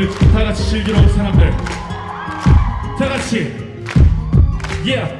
오늘 다 같이 즐기러 온 사람들 다 같이 yeah.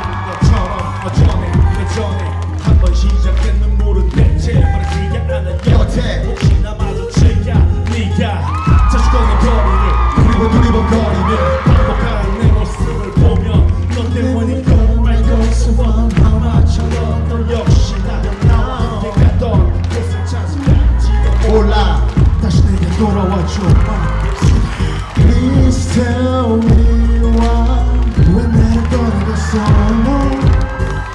돌아와줘 Please tell me why 왜 나를 떠나갔어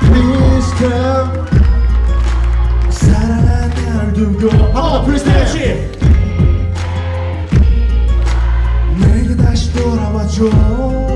Please tell 사랑한 날 두고 한번더 Please tell 내게 다시 돌아와줘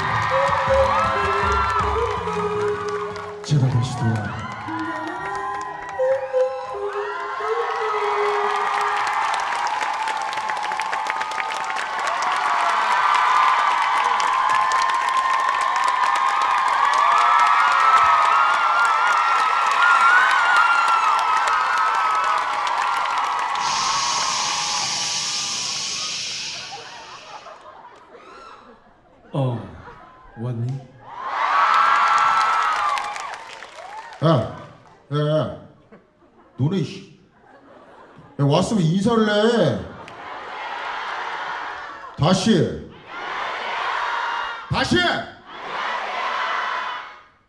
제가 다시 돌아. 어 야, 야, 야, 너네 씨, 야, 왔으면 인사를 해. 다시, 다시.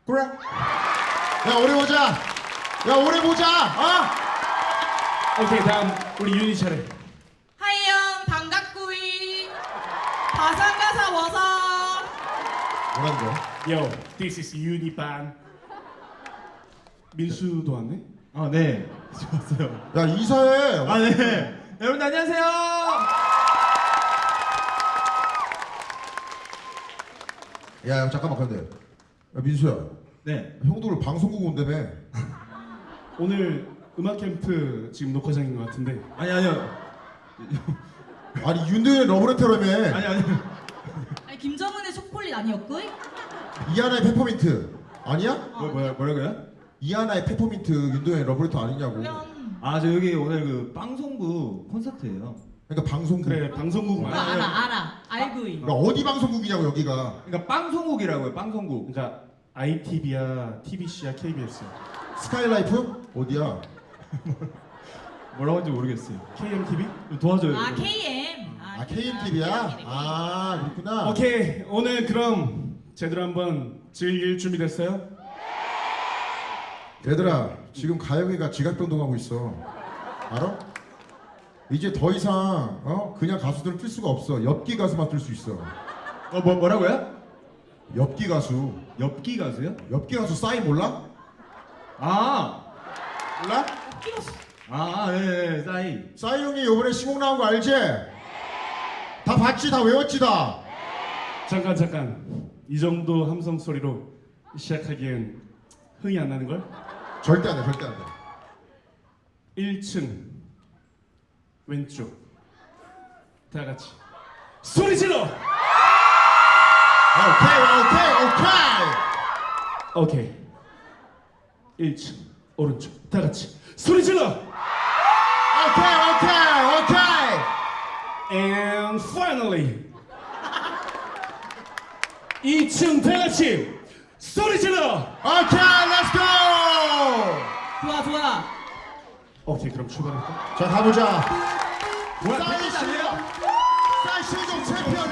그래. 야, 오래 보자. 야, 오래 보자. 어? 오케이 다음 우리 윤희 차례 하이요. 가상가사 워서 뭐라는 거야? Yo, this is Uniban. 민수도 왔네? 아, 네. 좋았어요. 야 이사해. 아, 네. 여러분 안녕하세요. 야, 야 잠깐만 근데 야, 민수야 네. 형들 방송국 온다며 오늘 음악 캠프 지금 녹화장인 것 같은데 아니 아니요. 아니 윤도현의 러브레터라며 아니 아니. 아니 김정은의 초콜릿 아니었고? 이하나의 페퍼민트 아니야? 뭐 뭐야 뭐라고요? 이하나의 페퍼민트 윤도현의 러브레터 아니냐고 아, 저 여기 오늘 그 방송부 콘서트예요. 그러니까 방송국 그래 방송국 오빠 말 알아 알아 알고 있 그러니까 어디 방송국이냐고 여기가 그러니까 빵송국이라고요. 빵송국. 그러니까 ITV야 TBC야 KBS야 스카이라이프? 어디야? 뭐라고 하는지 모르겠어요. KMTV? 좀 도와줘요. 아 여러분. KM 아 KMTV야? 아 그렇구나 오케이 오늘 그럼 제대로 한번 즐길 준비 됐어요? 얘들아 지금 가영이가 지각변동하고 있어 알아? 이제 더 이상 어? 그냥 가수들은 뜰 수가 없어 엽기 가수만 뜰 수 있어 어, 뭐 뭐라고요? 엽기 가수 엽기 가수요? 엽기 가수 싸이 몰라? 아. 몰라? 아, 네, 네, 싸이. 싸이 형이 요번에 시곡 나온 거 알지? 다 봤지? 다 외웠지 다? 잠깐 잠깐 이 정도 함성 소리로 시작하기엔 흥이 안 나는 걸? 절대 안 돼 절대 안 돼. 1층 왼쪽. 다 같이. 소리 질러! 오케이 오케이 오케이. 오케이. 1층 오른쪽. 다 같이. 소리 질러! 오케이 오케이 오케이. And finally. 2층 다 같이 소리 질러! 오케이 렛츠 고 좋아 좋아 오케이 그럼 출발할까? 자 가보자 뭐야? 싸이 팬티 시곡 아니에요? 싸이 시곡 챔피언